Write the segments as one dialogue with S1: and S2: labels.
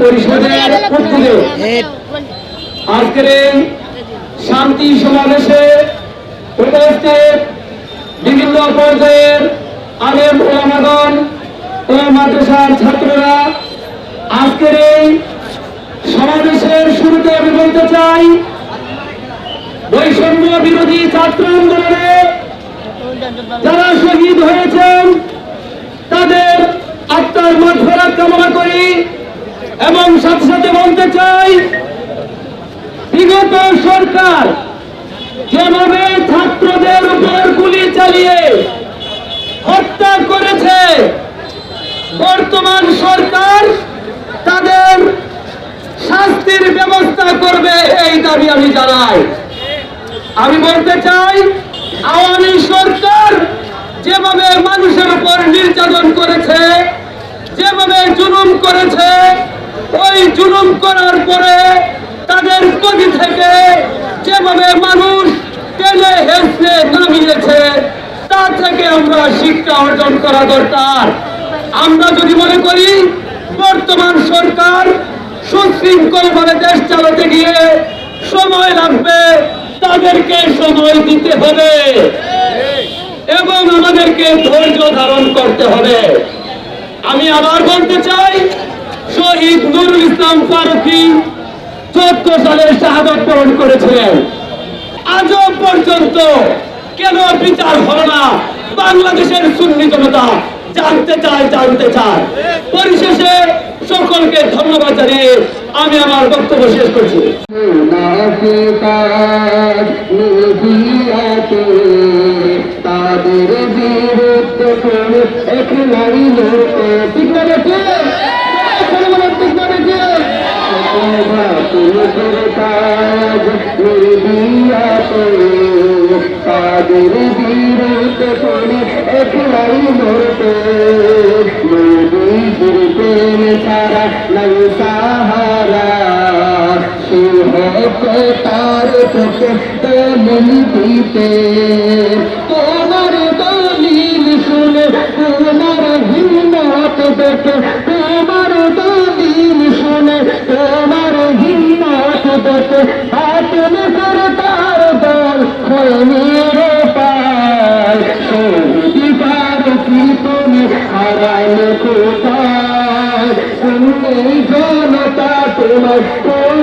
S1: পরিষদের শান্তি সমাবেশে উপস্থিত বিভিন্ন পর্যায়ের আলেম ওলামাগণ ও মাদ্রাসার ছাত্ররা, আজকের এই সমাবেশের শুরুতে আমি বলতে চাই, বৈষম্য বিরোধী ছাত্র আন্দোলনে যারা শহীদ হয়েছেন আত্মার মাঝফেরাত কামনা করি এবং সাথে সাথে বলতে চাই, বিগত সরকার যেভাবে ছাত্রদের উপর গুলি চালিয়ে হত্যা করেছে, বর্তমান সরকার তাদের শাস্তির ব্যবস্থা করবে এই দাবি আমি জানাই। আমি বলতে চাই, আওয়ামী সরকার যেভাবে মানুষের উপর নির্যাতন করেছে যেভাবে জুলুম করেছে, ওই জুলুম করার পরে তাদের গদি থেকে যেভাবে মানুষ টেনে হেসে নামিয়েছে, তা থেকে আমরা শিক্ষা অর্জন করা দরকার। আমরা যদি মনে করি, বর্তমান সরকার সুশৃঙ্খল ভাবে দেশ চালাতে গিয়ে সময় লাগবে, তাদেরকে সময় দিতে হবে। এবং আমাদেরকে ধৈর্য ধারণ করতে হবে। আমি আবার বলতে চাই, শহীদ নুরুল ইসলাম ফারুকি চোদ্দ সালে শাহাদত বরণ করেছিলেন। আজও পর্যন্ত কেন বিচার হলো না? বাংলাদেশের সুন্নি জনতা জানতে চায় জানতে চায়। পরিশেষে সকলকে ধন্যবাদ জানিয়ে আমি আমার বক্তব্য শেষ করছি।
S2: এক নারী ঠিক না বেঠে ঠিক না মিডিয়াতে তাদের বিরুদ্ধে করে এক নারী প্রেম ছাড়া নাই সাহারা তার চোখে দলিল দিতে। তোমার তোমার হিম্মত দেখে তোমার দলিল শুনে তোমার হিম্মত দেখে হাতন করে তার দল খনির পায় শহীদ পারছি তুমি হারাইলে কোথায় তোমার প্রেম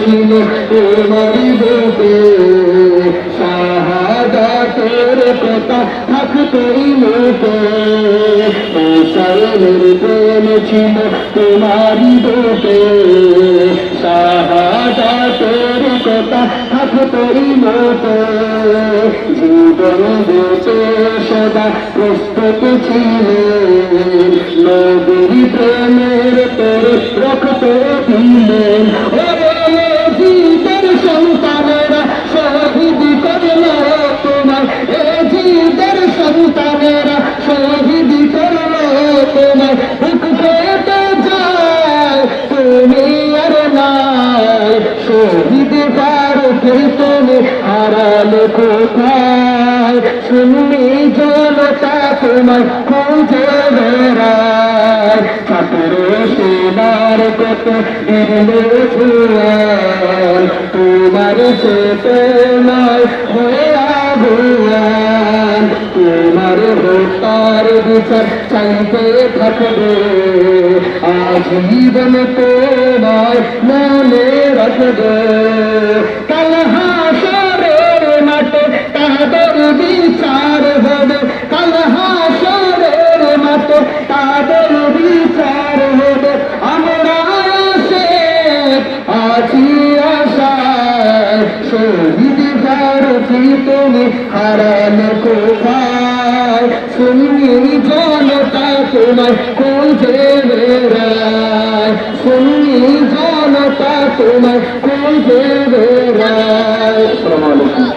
S2: ছিল তোমারই বুকে থাকতেই মুখে হুসাইনের প্রেম ছিল তোমারই বুকে শাহাদাতের কথা থাকতেই মুখে জীবন বেঁচে সদা প্রস্তুত ছিলেন। নবীর প্রেমের তোর রক্ত দিলেন তুমি হারালে কোথায় শুনলি জনতা তোমার খুঁজে বেড়ায় ছাত্র সেনার কত দিলে ছুয়াল তোমার চেতনায় হয়ে আগুয়ান তোমার হত্যার বিচার চাইতে থাকবে আজীবন তোমায় শহীদ তুমি হারালে কোথায় শুনি জনতা তোমার খুঁজে বেড়ায় শুনি জনতা তোমার খুঁজে বেড়ায়